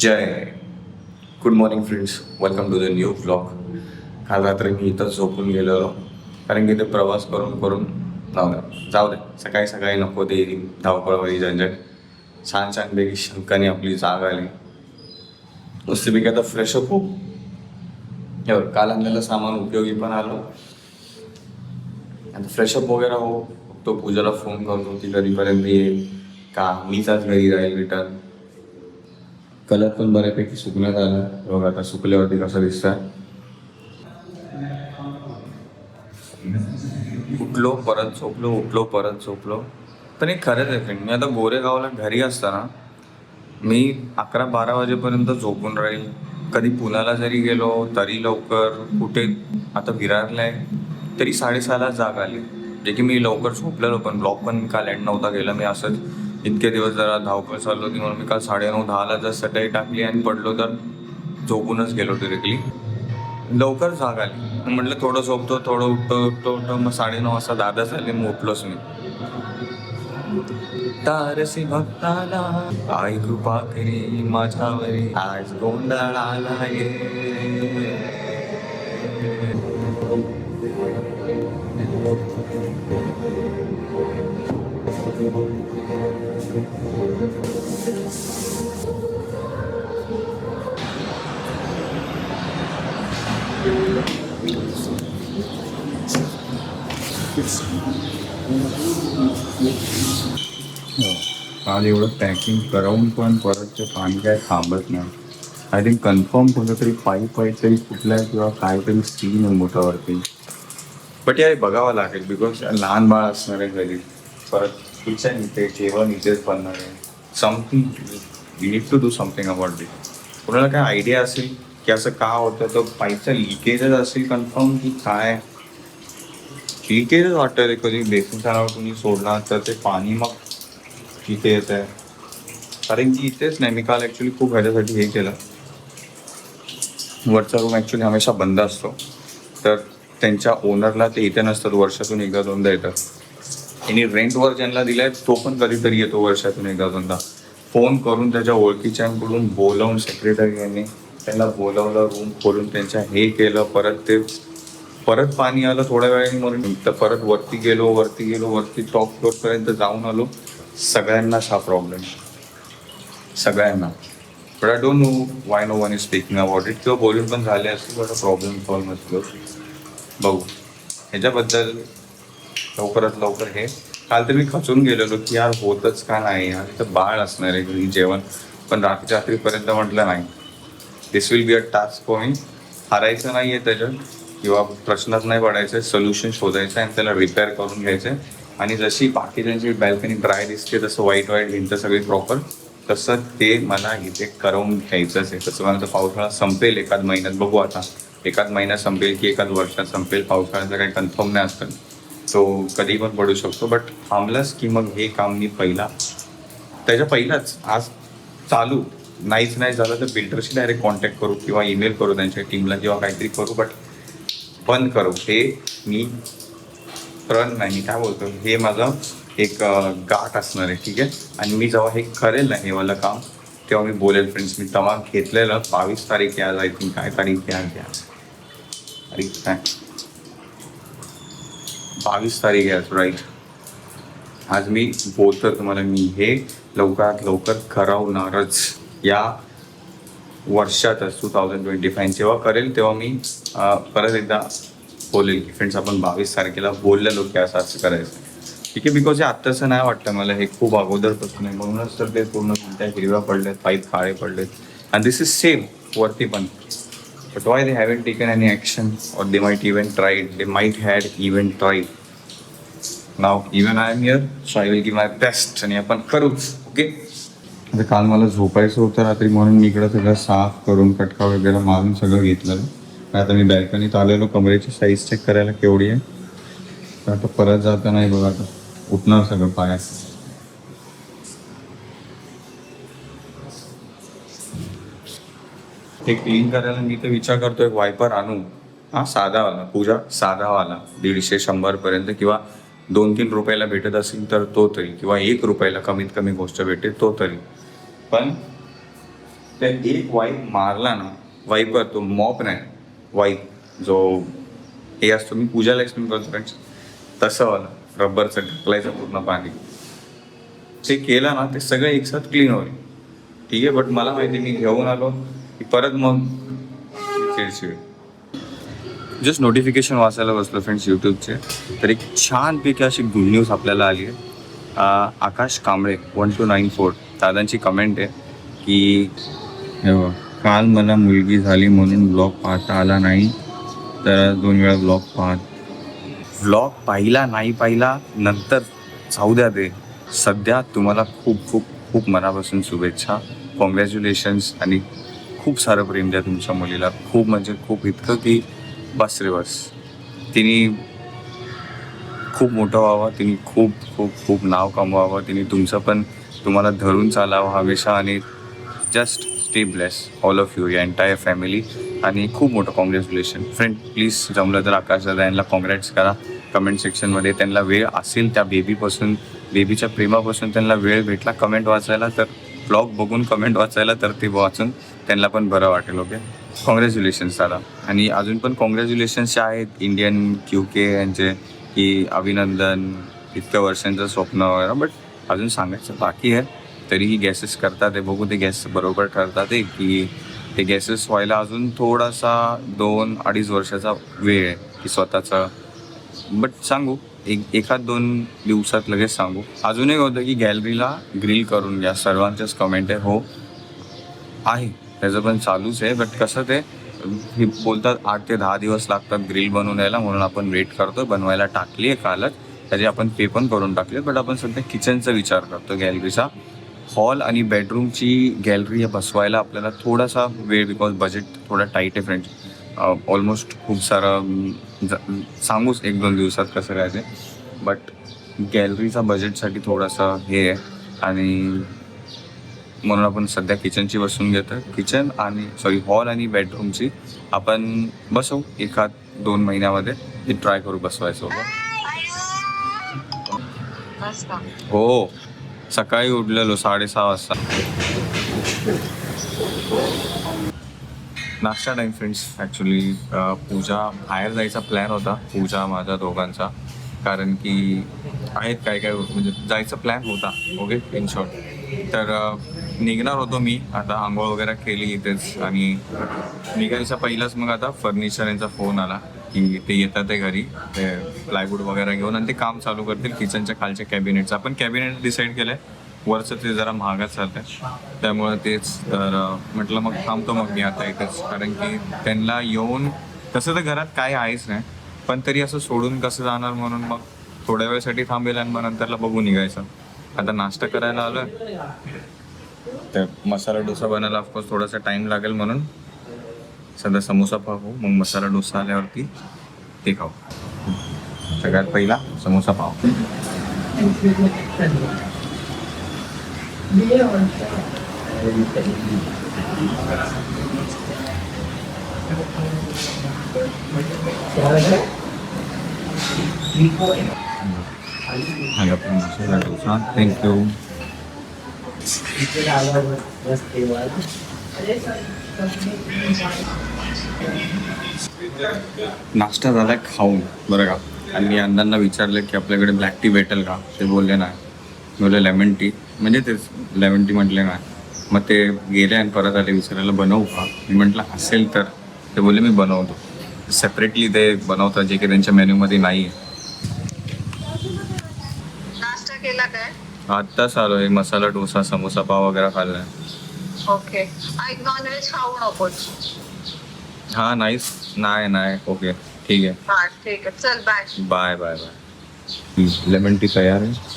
Jai good morning friends welcome to the new blog काल रात्री मी इथंच झोपून गेलेलो कारण की ते प्रवास करून करून जाऊ दे जाऊ दे सकाळी सकाळी नको ते धावपळवारी झंझट. छान छान पैकी शंकाने आपली जाग आली. नुसतीपैकी आता फ्रेश हो होऊ काल आणलेलं सामान उपयोगी पण आलो. आता फ्रेशअप वगैरे हो तो पूजाला फोन करतो ती घरीपर्यंत येईल. का मीच आज घरी राहील रिटर्न कलर पण बऱ्यापैकी सुकण्यात आला. बघा आता सुकल्यावरती कसं दिसतंय. उठलो परत झोपलो उठलो परत झोपलो. पण एक खरंच आहे फ्रेंड मी आता गोरेगावला घरी असताना मी अकरा बारा वाजेपर्यंत झोपून राहील. कधी पुण्याला जरी गेलो तरी लवकर कुठे आता विरारला आहे तरी साडेसहाला जाग आली. जे की मी लवकर झोपलेलो पण ब्लॉक पण काल एंड नव्हता गेला मी असंच इतके दिवस जरा धावपळ चालू होती म्हणून मी काल साडेनऊ दहाला जर सटाई टाकली आणि पडलो तर झोपूनच गेलो डिरेक्टली लवकर जाग आली. म्हटलं थोडं झोपतो थोडं उठतो उठतो उठतो. मग साडेनऊ वाजता दादा झाले मग उठलोच मी. तारसी भक्ताला आई कृपा करी माझ्यावरी आज गोंधळ आला ये हो. काल एवढं पॅकिंग करून पण परत ते पाणी काय थांबत नाही. आय थिंक कन्फर्म कुठं तरी पाईप आहे तरी कुठला किंवा काहीतरी सीन आहे मोठ्यावरती. बट यार बघावं लागेल बिकॉज लहान बाळ असणार आहे घरी परत किचन इथे जेवण इथेच बनणार आहे something you need to do something about this कोणाला काय आयडिया असेल की असं का होतं तो पाईपचा लिकेजच असेल कन्फर्म की काय? लिकेजच वाटतं रे कधी? बेसिन झाल्यावर तुम्ही सोडला तर ते पाणी मग इथे येत आहे. कारण की इथेच नाही मी काल ॲक्च्युली खूप ह्याच्यासाठी हे केलं. वरचा रूम ॲक्च्युली हमेशा बंद असतो. तर त्यांच्या ओनरला ते इथे नसतात वर्षातून एकदा दोनदा येतात. आणि रेंटवर ज्यांना दिलाय तो पण कधीतरी येतो वर्षातून एकदा दोनदा. फोन करून त्याच्या ओळखीच्यांकडून बोलावून सेक्रेटरी यांनी त्यांना बोलावलं रूम खोलून त्यांच्या हे केलं परत ते परत पाणी आलं थोड्या वेळाने म्हणून तर परत वरती गेलो वरती गेलो वरती टॉप फ्लोरपर्यंत जाऊन आलो. सगळ्यांनाच हा प्रॉब्लेम सगळ्यांना. But I don't know why no one is speaking about it किंवा बोलून पण झाले असतील बट प्रॉब्लेम सॉल्व्ह नसलो बघू. ह्याच्याबद्दल लवकरात लवकर हे. काल तर मी खचून गेलेलो की यार होतच का नाही? यार इथं बाळ असणार आहे घरी जेवण. पण रात्री रात्रीपर्यंत म्हटलं नाही. This will be a task for me हारायचं नाही आहे त्याच्यात. किंवा प्रश्नात नाही पडायचं. सोल्युशन शोधायचं आणि त्याला रिपेअर करून घ्यायचं. आणि जशी बाकीच्यांची बॅल्कनी ड्राय दिसते तसं वाईट वाईट भिंत सगळी प्रॉपर तसं ते मला इथे करवून घ्यायचंच आहे. तसं मला तर पावसाळा संपेल एखाद महिन्यात. बघू आता. एकाच महिन्यात संपेल की एकाच वर्षात संपेल. पावसाळ्याचं काही कन्फर्म नाही असतं तो कधी पण पडू शकतो. बट थांबलाच की मग हे काम मी पहिला त्याच्या पहिलाच आज चालू. नाहीच नाही झालं तर बिल्डरशी डायरेक्ट कॉन्टॅक्ट करू किंवा ईमेल करू त्यांच्या टीमला किंवा काहीतरी करू बट बंद करू. हे मी रन नाही. मी काय बोलतो? हे माझं एक गाठ असणार आहे. ठीक आहे? आणि मी जेव्हा हे करेल ना हे वाला काम तेव्हा मी बोलेल फ्रेंड्स मी तमाम घेतलेलं. बावीस तारीख आहे आज आय थिंक काय तारीख आहे आज आहे थँक्स काय? बावीस तारीख आहे राईट आज मी बोलतो तुम्हाला मी हे लवकरात लवकर करवणारच या वर्षातच टू थाउजंड ट्वेंटी फाईव्ह जेव्हा करेल तेव्हा मी परत एकदा बोलेल की फ्रेंड्स आपण बावीस तारखेला बोललेलो की असं असं करायचं. ठीक आहे बिकॉज हे आत्ताचं नाही वाटतं मला हे खूप अगोदरपासून आहे. म्हणूनच तर ते पूर्ण कोणत्या हिरव्या पडलेत पाईप काळे पडलेत. अँड दिस इज सेम वरती पण. But why they haven't taken any action or they might even tried they might had even tried now even I am here so I will give my best आणि आपण करूच okay म्हणजे आता काल मला झोपायचं होतं रात्री म्हणून मी इकडं सगळं साफ करून कटका वगैरे मारून सगळं घेतलं. आता मी बॅल्कनीत आलेलो कमरेची साईज चेक करायला केवढी आहे? तर आता परत जाता नाही बघा आता उठणार सगळं पाया ते क्लीन करायला मी तर विचार करतो एक वायपर आणू. हा साधावाला पूजा साधावाला दीडशे शंभर पर्यंत किंवा दोन तीन रुपयाला भेटत असेल तर तो तरी किंवा एक रुपयाला कमीत कमी गोष्ट भेटेल तो तरी. पण त्या एक वाईप मारला ना वाईपर तो मॉप नाही. वाईप जो हे असतो मी पूजाला एक्सप्लेन करतो फ्रेंड्स तसं रबरचं ढकलायचं पूर्ण पाणी. ते केलं ना ते सगळं एकसाथ क्लीन होईल. ठीक आहे बट मला माहिती मी घेऊन आलो की परत मग चिडचिड. जस्ट नोटिफिकेशन वाचायला बसलो फ्रेंड्स यूट्यूबचे तर एक छानपैकी अशी गुड न्यूज आपल्याला आली आहे. Akash Kamble one two nine four दादांची comment आहे की काल मला मुलगी झाली म्हणून ब्लॉग पाहता आला नाही तर दोन वेळा ब्लॉग पाहत. ब्लॉग पाहिला नाही पाहिला नंतर जाऊ द्या ते. सध्या तुम्हाला खूप खूप खूप मनापासून शुभेच्छा. कॉंग्रॅच्युलेशन्स आणि खूप सारं प्रेम द्या तुमच्या मुलीला. खूप म्हणजे खूप इतकं की बस रे बस. तिने खूप मोठं व्हावं तिने खूप खूप खूप नाव कमवावं तिने तुमचं पण तुम्हाला धरून चालावं हमेशा आणि just stay blessed all of you या एंटायर फॅमिली आणि खूप मोठं कॉंग्रॅच्युलेशन फ्रेंड प्लीज जमलं तर आकाश दादा यांना कॉंग्रॅट्स करा. कमेंट सेक्शनमध्ये त्यांना वेळ असेल त्या बेबीपासून बेबीच्या प्रेमापासून त्यांना वेळ भेटला कमेंट वाचायला तर ब्लॉग बघून कमेंट वाचायला तर ते वाचून त्यांना पण बरं वाटेल ओके कॉंग्रॅच्युलेशन्स दादा आणि अजून पण कॉंग्रॅच्युलेशन्स आहेत इंडियन क्यू के यांचे की अभिनंदन इतक्या वर्षांचं स्वप्न वगैरे बट अजून सांगायचं बाकी आहे. तरीही गॅसेस करतात ते बघू ते गॅस बरोबर ठरतात आहे की ते गॅसेस व्हायला अजून थोडासा दोन अडीच वर्षाचा वेळ आहे की स्वतःचा. बट सांगू एक एखाद दोन दिवसात लगेच सांगू. अजून एक होतं की गॅलरीला ग्रिल करून घ्या. सर्वांच्याच कमेंट आहे. हो आहे. त्याचं पण चालूच आहे बट कसं ते हे बोलतात आठ ते दहा दिवस लागतात ग्रिल बनवून यायला म्हणून आपण वेट करतो बनवायला टाकली आहे कालच त्याचे आपण पे पण करून टाकले बट आपण सध्या किचनचा विचार करतो गॅलरीचा हॉल आणि बेडरूमची गॅलरी बसवायला आपल्याला थोडासा वेळ बिकॉज बजेट थोडा टाईट आहे फ्रेंड्स ऑलमोस्ट खूप सारं ज- सांगूच एक दोन दिवसात कसं काय ते. बट गॅलरीचा बजेटसाठी थोडासा हे आहे. आणि म्हणून आपण सध्या किचनची बसून घेतो. किचन आणि सॉरी हॉल आणि बेडरूमची आपण बसवू एखाद दोन महिन्यामध्ये. हे ट्राय करू बसवायचं हो. सकाळी उठलेलो साडेसहा वाजता. नाश्ता टाईम फ्रेंड्स ॲक्च्युली पूजा बाहेर जायचा प्लॅन होता. पूजा माझ्या दोघांचा. कारण की आहेत काय काय म्हणजे जायचा प्लॅन होता. ओके इन शॉर्ट तर निघणार होतो मी. आता आंघोळ वगैरे केली इथेच आणि निघायचा पहिलाच मग आता फर्निचर यांचा फोन आला की ते येतात ते घरी. ते प्लायवूड वगैरे घेऊन आणि ते काम चालू करतील किचनच्या खालच्या कॅबिनेटचं आपण कॅबिनेट डिसाईड केलंय. वरचं ते जरा महागात चालतंय. त्यामुळे तेच तर म्हटलं मग थांबतो मग मी आता इथेच. कारण की त्यांना येऊन तसं तर घरात काय आहेच नाही. पण तरी असं सोडून कसं जाणार म्हणून मग थोड्या वेळसाठी थांबेल आणि मग नंतरला बघू निघायचं. आता नाश्ता करायला आलं तर मसाला डोसा बनायला ऑफकोर्स थोडासा टाइम लागेल म्हणून. सध्या समोसा पाहू मग मसाला डोसा आल्यावरती ते खाऊ. सगळ्यात पहिला समोसा पाव. मसाला डोसा थँक्यू नाश्ता झाला खाऊन. बरं का. आणि मी अण्णांना विचारलं की आपल्याकडे ब्लॅक टी भेटेल का? ते बोलले नाही. बोलले लेमन टी म्हणजे तेच लेमन टी म्हटले नाही. मग ते गेले आणि परत आले विचारायला बनवू का? मी म्हटलं असेल तर. ते बोलले मी बनवतो. सेपरेटली ते बनवतात जे की त्यांच्या मेन्यूमध्ये नाही आहे नाश्ता केला काय? आत्ताच आलो आहे. मसाला डोसा समोसा पाव वगैरे खाल्लाय. ओके. नॉनव्हेज खाऊ नकोस. हा नाहीच. नाही नाही. ओके. ठीक आहे. हा ठीक आहे. चल bye bye bye bye lemon tea तयार आहे.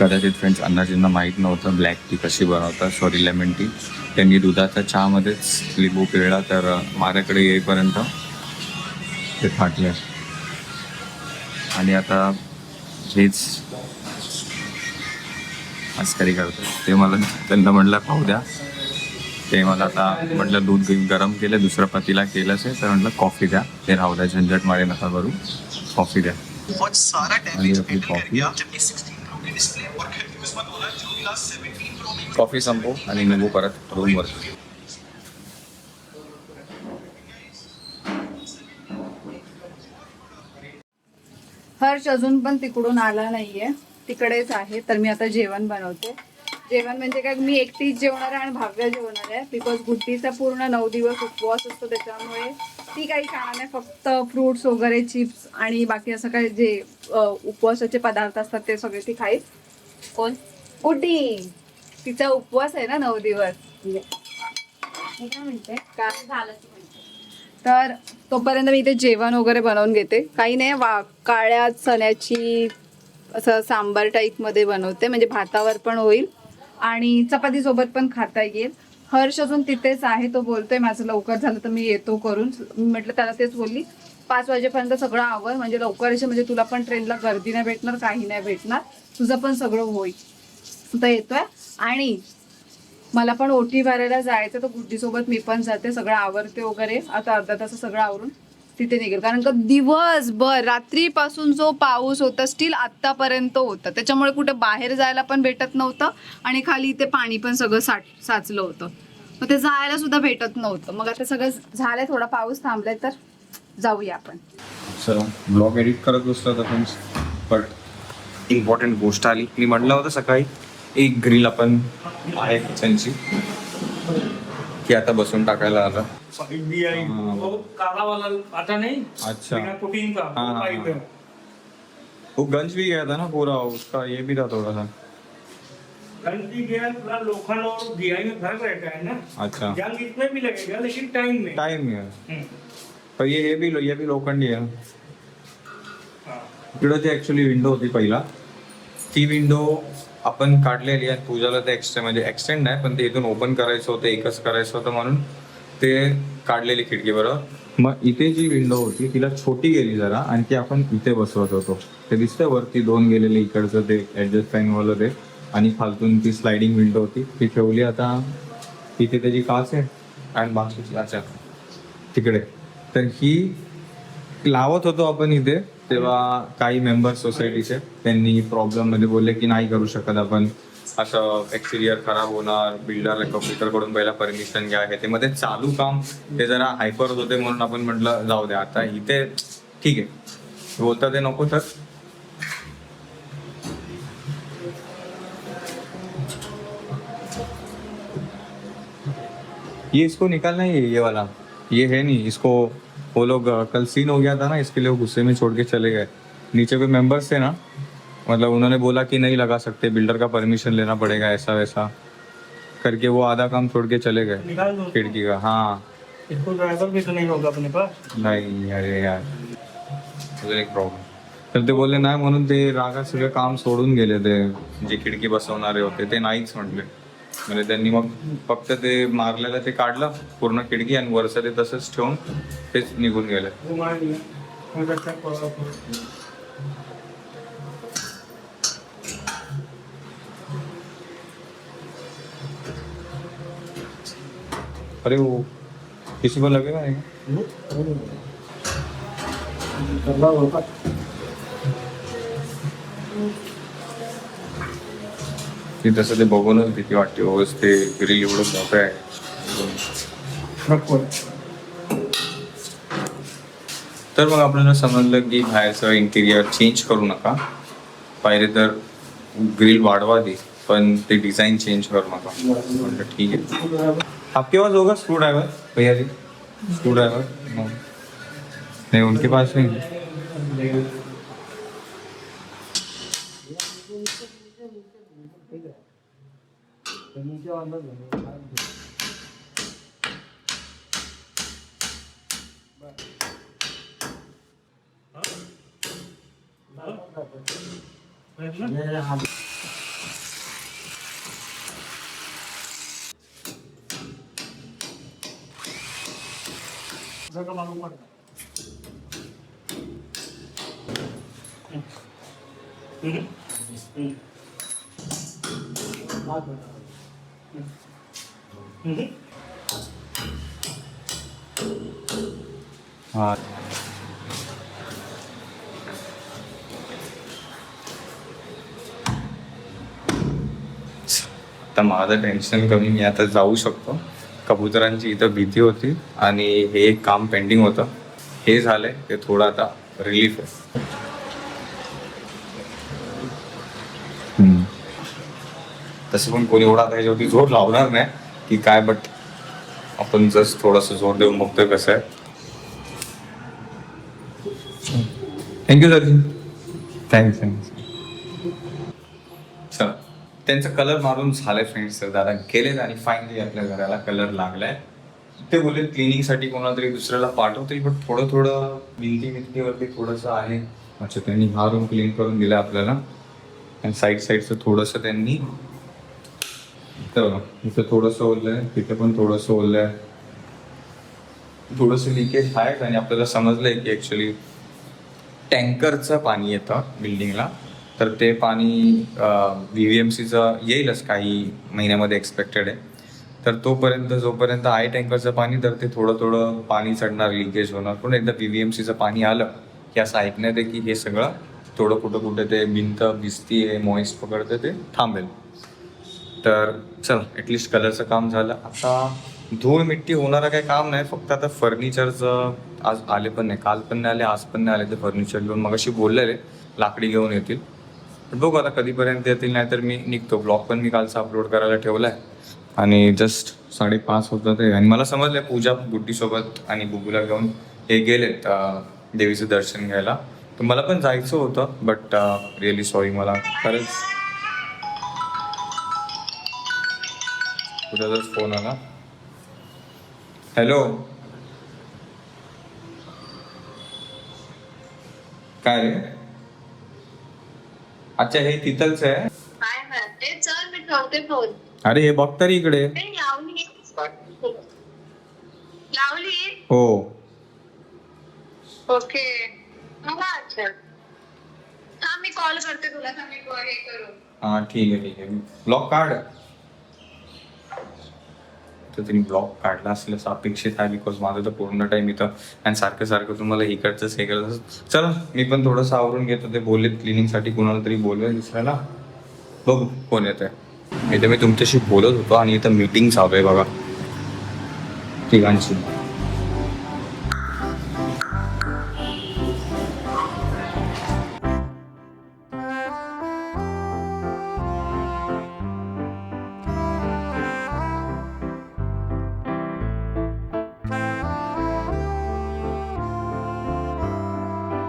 कदाचित फ्रेंड्स अण्णाजींना माहीत नव्हतं ब्लॅक टी कशी बनवतात. सॉरी लेमन टी त्यांनी दुधाच्या चहामध्येच लिंबू पिळला तर माझ्याकडे येईपर्यंत ते फाटले आणि आता हेच आस्करी करतात ते मला त्यांना म्हटलं खाऊ द्या. ते मला आता म्हटलं दूध गरम केलं दुसरं पतीला केलंच आहे. तर म्हटलं कॉफी द्या. ते राहू द्या झंझट मारे नका करू. कॉफी द्या. कॉफी. गया जबकि 16 कॉफी संपव आणि निघू परत रूमवर हर्ष अजून पण तिकडून आला नाहीये. तिकडेच आहे तर मी आता जेवण बनवते. जेवण म्हणजे काय मी एकटीच जेवणार आहे आणि भाव्या जेवणार आहे. बिकॉज गुड्डीचा पूर्ण नऊ दिवस उपवास असतो त्याच्यामुळे ती काही खाणार नाही. फक्त फ्रुट्स वगैरे चिप्स आणि बाकी असं काय जे उपवासाचे पदार्थ असतात ते सगळे ती खाईल. कोण? गुड्डी! तिचा उपवास आहे ना नऊ दिवस. मी काय म्हणते? काय झालं. तर तोपर्यंत मी इथे जेवण वगैरे बनवून घेते. काही नाही वा काळ्या चण्याची असं सांबार टाईपमध्ये बनवते. म्हणजे भातावर पण होईल आणि चपातीसोबत पण खाता येईल. हर्ष अजून तिथेच आहे तो बोलतोय माझं लवकर झालं तर मी येतो करून. म्हटलं त्याला तेच बोलली पाच वाजेपर्यंत सगळं आवर म्हणजे लवकर येशील म्हणजे तुला पण ट्रेनला गर्दी नाही भेटणार काही नाही भेटणार तुझं पण सगळं होईल. तर येतोय. आणि मला पण ओटी भरायला जायचं तर गुड्डीसोबत मी पण जाते सगळं आवरते वगैरे. आता अर्धा तास सगळं आवरून तिथे निघेल. कारण का दिवसभर रात्रीपासून जो पाऊस होता स्टील आत्तापर्यंत होता. त्याच्यामुळे कुठे बाहेर जायला पण भेटत नव्हतं आणि खाली इथे पाणी पण सगळं साठ साचलं होतं. मग ते जायला सुद्धा भेटत नव्हतं. मग आता सगळं झालंय थोडा पाऊस थांबलाय तर जाऊया आपण. सर ब्लॉग एडिट करत बसलो आपण बट इम्पॉर्टंट गोष्ट आली. मी म्हटलं होतं सकाळी एक ग्रिल आपण आहे किचनची की आता बसून टाकायला आलं. हाँ। वो काला वाला आता नहीं. अच्छा. बिना कुकिंग का? हाँ, हाँ, है. वो गंज भी गया था ना पूरा उसका ये भी था थोड़ा सा पूरा लोखंड और दियाई में फर्क रहता है ना. अच्छा. जंग इसमें भी लगेगा लेकिन टाइम में टाइम है हम्म, पर ये ये भी ये भी लोखंडी आहे. हाँ। इकडं ऍक्च्युली विंडो होती पहिला ती विंडो आपण काढलेली आणि पूजाला ते एक्सटेंड म्हणजे एक्सटेंड नाही पण ते इथून ओपन करायचं होतं एकच करायचं होतं म्हणून ते काढलेली खिडकी बरोबर? मग इथे जी विंडो होती तिला छोटी गेली जरा आणि ती आपण इथे बसवत होतो. ते दिसतंय वरती दोन गेलेले इकडचं ते ऍडजस्ट फॅनवालं ते आणि फालतून ती स्लायडिंग विंडो होती. ती ठेवली आता इथे त्याची काच आहे आणि बाकीची अच्छा तिकडे. तर ही लावत होतो आपण इथे तेव्हा काही मेंबर सोसायटीचे त्यांनी प्रॉब्लेममध्ये बोलले की नाही करू शकत आपण. असं एक्सटिरियर खराब होणार बिल्डर कम्प्युटरकडून पहिला परमिशन घ्या. हे ते मध्ये चालू काम ते जरा हायपर होते म्हणून आपण म्हटलं जाऊ द्या आता इथे ठीक आहे. बोलता ते नको तर. ये इसको निकालना है ये वाला. ये है नहीं इसको वो लोग कल सीन हो गया था ना इसके लिए वो गुस्से में छोड़ के चले गए। नीचे कोई मेंबर्स थे ना मतलब उन्होंने बोला कि नहीं लगा सकते बिल्डर का परमिशन लेना पड़ेगा ऐसा वैसा। करके वो आधा काम छोड़ के चले गए खिड़की का हाँ। ड्राइवर भी तो नहीं होगा अपने पास। नाही अरे यार एक प्रॉब्लेम तर ते बोलले नाही म्हणून ते रागात सगळं काम सोडून गेले ते जे खिडकी बसवणारे होते ते नाहीच म्हटले म्हणजे त्यांनी मग फक्त ते मारलेलं ते काढलं पूर्ण खिडकी आणि वरचं ते तसंच ठेवून तेच निघून गेले. अरे वो किसी को लगेगा नहीं ती तसं ते बघूनच भीती वाटते. ओस ते ग्रिल एवढं मोठं आहे तर मग आपल्याला समजलं की बाहेरचं इंटिरियर चेंज करू नका. पाहिजे तर ग्रिल वाढवा दे पण ते डिझाईन चेंज करू नका. म्हटलं ठीक आहे. आपके पास होगा स्क्रू ड्राइवर भैया जी स्क्रू ड्राइवर नहीं उनके पास नहीं 이제 하면 되는 거 잠깐만 한번 말해. 응. 응. 응. 아, 그래. हाँ तर माझं टेन्शन कमी मी आता जाऊ शकतो. कबुतरांची इथं भीती होती आणि हे एक काम पेंडिंग होतं. हे झालंय ते थोडं आता रिलीफ आहे. तसं पण कोणी एवढा त्याच्यावरती जोर लावणार नाही की काय बट आपण जस्ट थोडस जोर देऊन बघतोय कसं आहे. थँक्यू सर थँक्स थँक्स चला त्यांचा कलर मारून झालाय फ्रेंड्स तर दादा गेलेत आणि फायनली आपल्या घराला कलर लागलाय. ते बोलले क्लिनिंगसाठी कोणाला तरी दुसऱ्याला पाठवतील पण थोडं थोडं भिंती भिंतीवरती थोडंसं आहे. अच्छा त्यांनी हा रूम क्लीन करून दिला आपल्याला. आणि साईड साईडचं थोडंसं त्यांनी बघा, इथं थोडंसं ओललंय तिथे पण थोडंसं ओललंय थोडंसं लिकेज आहे आणि आपल्याला समजलंय की ऍक्च्युली टँकरचं पाणी येतं बिल्डिंगला तर ते पाणी व्ही व्ही एम सीचं येईलच काही महिन्यामध्ये एक्सपेक्टेड आहे. तर तोपर्यंत जोपर्यंत आहे टँकरचं पाणी तर ते थोडं थोडं पाणी चढणार लिकेज होणार. पण एकदा व्ही व्ही एम सीचं पाणी आलं की असं ऐकण्यात आहे की हे सगळं थोडं कुठं कुठे ते भिंत भिजती आहे मॉईस पकडते ते थांबेल. तर चल ॲटलिस्ट कलरचं काम झालं. आता धूळ मिट्टी होणारं काही काम नाही फक्त आता फर्निचरचं आज आले पण नाही. काल पण नाही आले आज पण नाही आले ते फर्निचर घेऊन. मग अशी बोललेले लाकडी घेऊन येतील. बघू आता कधीपर्यंत येतील नाही तर मी निघतो. ब्लॉग पण मी कालचा अपलोड करायला ठेवला आहे आणि जस्ट साडेपाच होतं ते. आणि मला समजलं पूजा बुड्डीसोबत आणि बुबूला घेऊन हे गेलेत देवीचं दर्शन घ्यायला. तर मला पण जायचं होतं बट रिअली सॉरी मला खरंच तुझाच फोन आला. हॅलो. काय रे? अच्छा हे तिथलच आहे? काय म्हणते चल मी ठेवते फोन. अरे हे बघ तरी इकडे. ते लावली. लावली? हो. ओके. मला अच्छा हा मी कॉल करते तुला. थांब मी हे करू हा ठीक आहे ठीक आहे. ब्लॉक काढ. तर तिने ब्लॉग काढला असेल असं अपेक्षित आहे बिकॉज माझं तर पूर्ण टाईम इथं आणि सारखं सारखं तुम्हाला इकडचं हे करायचं चला मी पण थोडंसं आवरून घेतो. ते बोलले क्लिनिंगसाठी कोणाला तरी बोलवेल दुसऱ्याला बघू कोण येत आहे इथे मी तुमच्याशी बोलत होतो आणि इथं मीटिंग चालू आहे बघा. तिघांची.